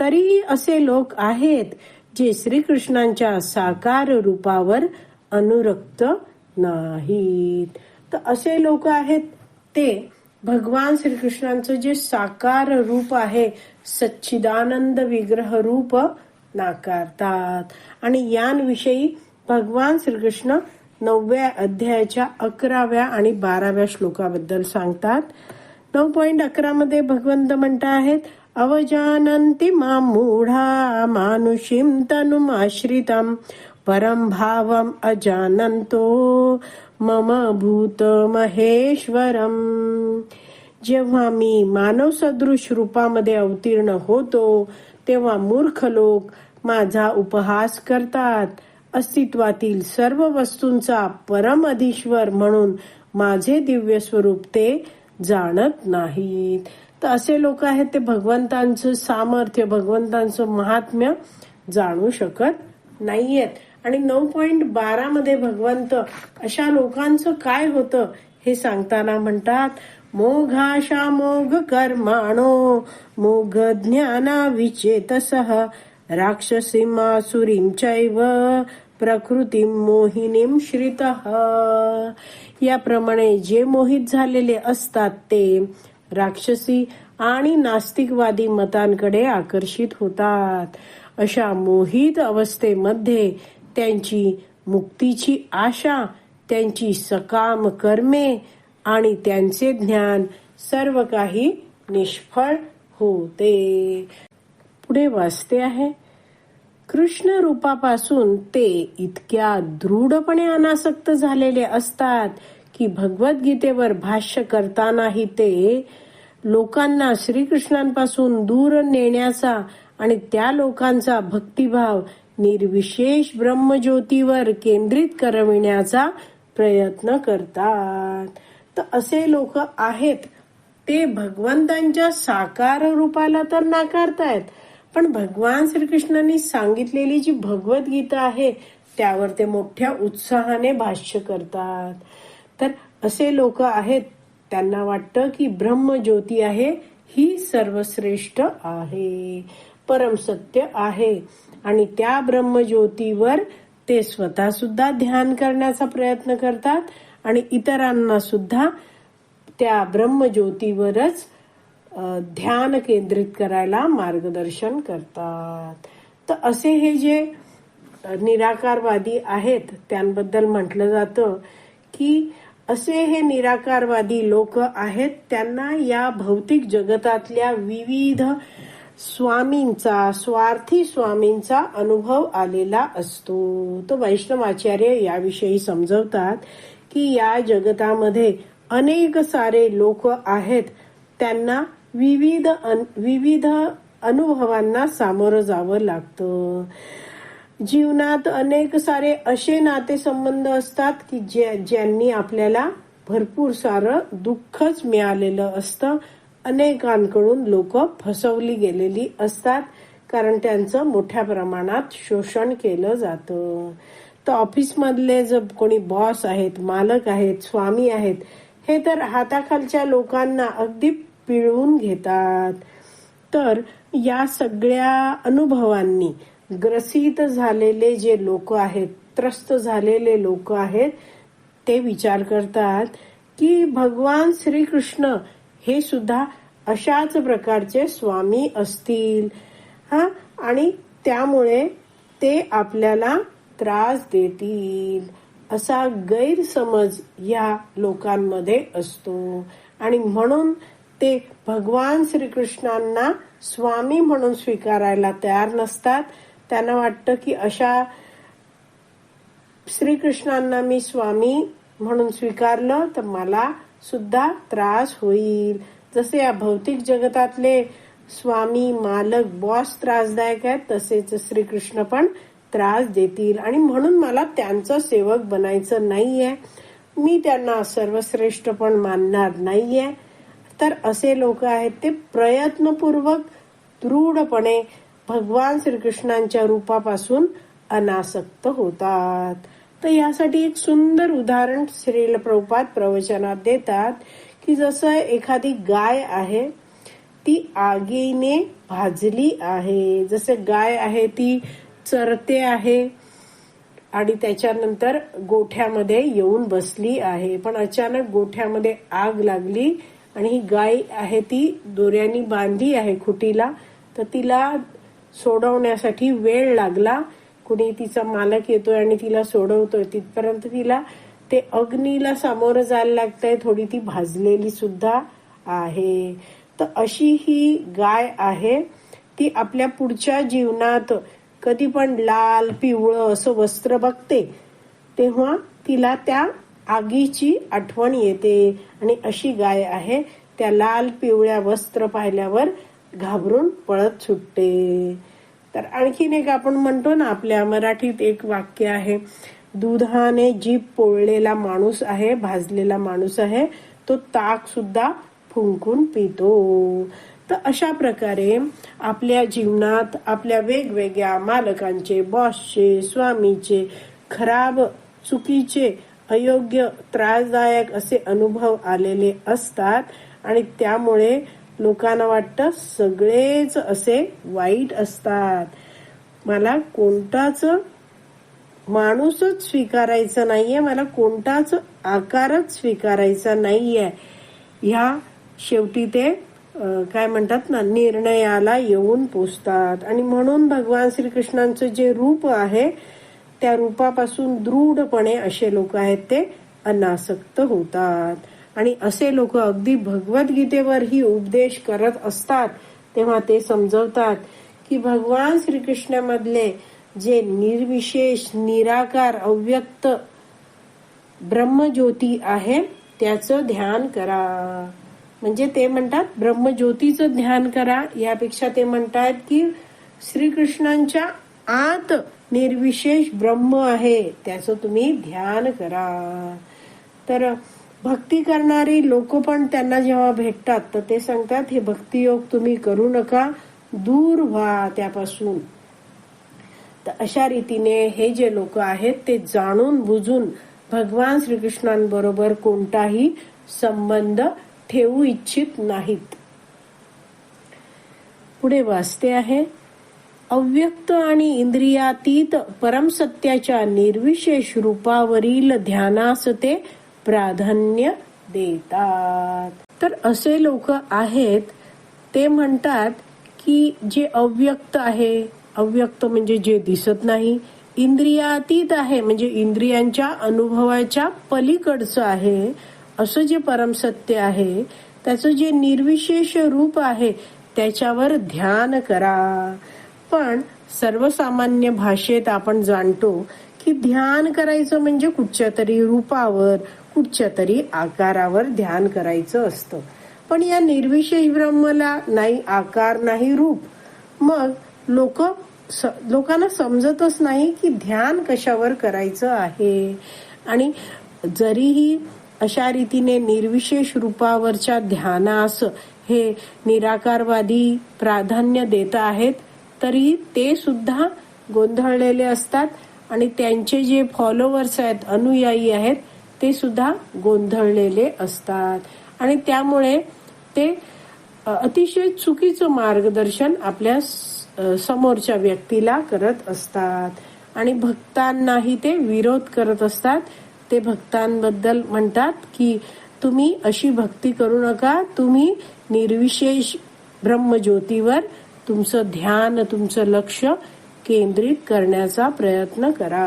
तरीही असे लोक आहेत जे श्रीकृष्णांच्या साकार रूपावर अनुरक्त नाहीत. तर असे लोक आहेत ते भगवान श्रीकृष्णांचं जे साकार रूप आहे सच्चिदानंद विग्रह रूप नाकारतात. आणि यांविषयी भगवान श्रीकृष्ण नवव्या अध्यायाच्या अकराव्या आणि बाराव्या श्लोकाबद्दल सांगतात. नऊ पॉइंट अकरा मध्ये भगवंत म्हणत आहेत अवजानन्ति मां मूढा मानुषीं तनुमाश्रितं परं भावम् अजानन्तो मम भूतमहेश्वरम्। जेव्हा मी मानव सदृश रूपामध्ये अवतीर्ण होतो तेव्हा मूर्ख लोक माझा उपहास करतात. अस्तित्वातील सर्व वस्तूंचा परम अधीश्वर म्हणून माझे दिव्य स्वरूप ते जाणत नाहीत. तर असे लोक आहेत ते भगवंतांचं सामर्थ्य भगवंतांचं महात्म्य जाणू शकत नाहीयेत. आणि नऊ पॉइंट बारा मध्ये भगवंत अशा लोकांचं काय होतं हे सांगताना म्हणतात मोघाशा मोघ कर्माणो मोघ ज्ञाना विचेतसह राक्षसीमासुरीं चैव प्रकृती मोहिनीम श्रित. याप्रमाणे जे मोहित झालेले असतात ते राक्षसी आणि नास्तिकवादी मतांकडे आकर्षित होतात. अशा मोहित अवस्थेमध्ये त्यांची मुक्तीची आशा त्यांची सकाम कर्मे आणि त्यांचे ज्ञान सर्व काही निष्फळ होते. पुढे वाचते आहे. कृष्ण रूपापासून ते इतक्या दृढपणे अनासक्त झालेले असतात की भगवद्गीतेवर भाष्य करतानाही ते लोकांना श्रीकृष्णांपासून दूर नेण्याचा आणि त्या लोकांचा भक्तिभाव निर्विशेष ब्रह्मज्योतीवर केंद्रित करविण्याचा प्रयत्न करतात. तर असे लोक आहेत ते भगवंतांच्या साकार रूपाला तर नाकारतायत पण भगवान श्रीकृष्णांनी सांगितलेली जी भगवद्गीता आहे त्यावर ते मोठ्या उत्साहाने भाष्य करतात. तर असे लोक आहेत. त्यांना वाटतं की ब्रह्मज्योती आहे ही सर्वश्रेष्ठ आहे. परम सत्य आहे. आणि त्या ब्रह्मज्योतीवर ते स्वतः सुद्धा ध्यान करण्याचा प्रयत्न करतात. आणि इतरांना सुद्धा त्या ब्रह्मज्योतीवरच ध्यान केंद्रित करायला मार्गदर्शन करतात. तर असे हे जे निराकारवादी आहेत त्यांबद्दल म्हटलं जातं की असे हे निराकारवादी लोक आहेत. त्यांना या भौतिक जगतातल्या विविध स्वामींचा स्वार्थी स्वामींचा अनुभव आलेला असतो. तो वैष्णवाचार्य याविषयी समजवतात की या जगतामध्ये अनेक सारे लोक आहेत. त्यांना विविध विविध अनुभवांना सामोरं जावं लागतं. जीवनात अनेक सारे असे नातेसंबंध असतात की ज्यांनी आपल्याला भरपूर सारं दुःखच मिळालेलं असतं. अनेकांकडून लोक फसवली गेलेली असतात कारण त्यांचं मोठ्या प्रमाणात शोषण केलं जातं. तर ऑफिसमधले जर कोणी बॉस आहेत मालक आहेत स्वामी आहेत हे तर हाताखालच्या लोकांना अगदी पिळवून घेतात. तर या सगळ्या अनुभवांनी ग्रसित झालेले जे लोक आहेत त्रस्त झालेले लोक आहेत ते विचार करतात की भगवान श्रीकृष्ण हे सुद्धा अशाच प्रकारचे स्वामी असतील. हा? आणि त्यामुळे ते आपल्याला त्रास देतील. असा गैरसमज या लोकांमध्ये असतो. आणि म्हणून ते भगवान श्रीकृष्णांना स्वामी म्हणून स्वीकारायला तयार नसतात. त्यांना वाटतं की अशा श्रीकृष्णांना मी स्वामी म्हणून स्वीकारलं तर मला सुद्धा त्रास होईल. जसे या भौतिक जगतातले स्वामी मालक बॉस त्रासदायक आहेत तसेच श्रीकृष्ण पण त्रास देतील. आणि म्हणून मला त्यांचा सेवक बनायचं नाहीये. मी त्यांना सर्वश्रेष्ठ पण मानणार नाहीये. तर असे लोक आहेत ते प्रयत्नपूर्वक दृढपणे भगवान श्रीकृष्णांच्या रूपापासून अनासक्त होतात. तर यासाठी एक सुंदर उदाहरण श्रील प्रभुपाद प्रवचनात देतात की जसं एखादी गाय आहे ती आगीने भाजली आहे. जसे गाय आहे ती चरते आहे आणि त्याच्यानंतर गोठ्यामध्ये येऊन बसली आहे. पण अचानक गोठ्यामध्ये आग लागली आणि ही गाय आहे ती दोऱ्यानी बांधली आहे खुटीला तर तिला सोडवण्यासाठी वेळ लागला. कुणी तिचा मालक येतोय आणि तिला सोडवतोय. तिथपर्यंत तिला ते अग्नीला सामोरं जायला लागतंय. थोडी ती भाजलेली सुद्धा आहे. तर अशी ही गाय आहे. ती आपल्या पुढच्या जीवनात कधी पण लाल पिवळं असं वस्त्र बघते तेव्हा तिला त्या आगीची आठवण येते. आणि अशी गाय आहे. त्या लाल पिवळ्या वस्त्र पाहिल्यावर घाबरून पळत सुटते. तर आणखीन एक आपण म्हणतो ना आपल्या मराठीत एक वाक्य आहे दुधाने जीभ पोळलेला माणूस आहे भाजलेला माणूस आहे तो ताक सुद्धा फुंकून पितो. तर अशा प्रकारे आपल्या जीवनात आपल्या वेगवेगळ्या मालकांचे बॉसचे स्वामीचे खराब चुकीचे अयोग्य त्रासदायक असे अनुभव आलेले असतात. आणि त्यामुळे लोकांना वाटतं सगळेच असे वाईट असतात. मला कोणताच माणूसच स्वीकारायचा नाहीये मला कोणताच आकारच स्वीकारायचा नाहीये. ह्या शेवटी ते काय म्हणतात ना निर्णयाला येऊन पोचतात. आणि म्हणून भगवान श्रीकृष्णांचं जे रूप आहे त्या रूपापासून दृढपणे असे लोक आहेत ते अनासक्त होतात. आणि असे लोक अगदी भगवद्गीतेवरही उपदेश करत असतात तेव्हा ते समजवतात की भगवान श्रीकृष्णामधले जे निर्विशेष निराकार अव्यक्त ब्रह्मज्योती आहे त्याचं ध्यान करा. म्हणजे ते म्हणतात ब्रह्मज्योतीचं ध्यान करा. यापेक्षा ते म्हणतात की श्रीकृष्णांच्या आत निर्विशेष ब्रह्म आहे त्याचं तुम्ही ध्यान करा. तर भक्ती करणारी लोक पण त्यांना जेव्हा भेटतात तर ते सांगतात हे भक्तियोग तुम्ही करू नका दूर व्हा त्यापासून. तर अशा रीतीने हे जे लोक आहेत ते जाणून बुजून भगवान श्रीकृष्णांबरोबर कोणताही संबंध ठेवू इच्छित नाहीत. पुढे वाचते आहे अव्यक्त आणि इंद्रियातीत परमसत्याच्या निर्विशेष रूपावरील ध्यानास ते प्राधान्य देतात. तर असे लोक आहेत ते म्हणतात की जे अव्यक्त आहे अव्यक्त म्हणजे जे दिसत नाही इंद्रियातीत आहे म्हणजे इंद्रियांच्या अनुभवाच्या पलीकडचं आहे असं जे परमसत्य आहे त्याचं जे निर्विशेष रूप आहे त्याच्यावर ध्यान करा. पण सर्वसामान्य भाषेत आपण जाणतो की ध्यान करायचं म्हणजे कुठच्या तरी रूपावर कुठच्या तरी आकारावर ध्यान करायचं असतं. पण या निर्विशेष ब्रह्मला नाही आकार नाही रूप. मग लोक लोकांना समजतच नाही की ध्यान कशावर करायचं आहे. आणि जरीही अशा रीतीने निर्विशेष रूपावरच्या ध्यानास हे निराकारवादी प्राधान्य देत आहेत तरी ते सुद्धा गोंधळलेले असतात. आणि त्यांचे जे फॉलोअर्स आहेत अनुयायी आहेत ते सुद्धा गोंधळलेले असतात. आणि त्यामुळे ते अतिशय चुकीचं मार्गदर्शन आपल्या समोरच्या व्यक्तीला करत असतात. आणि भक्तांनाही ते विरोध करत असतात. ते भक्तांबद्दल म्हणतात की तुम्ही अशी भक्ती करू नका. तुम्ही निर्विशेष ब्रह्मज्योतीवर तुमचं ध्यान तुमचं लक्ष केंद्रित करण्याचा प्रयत्न करा.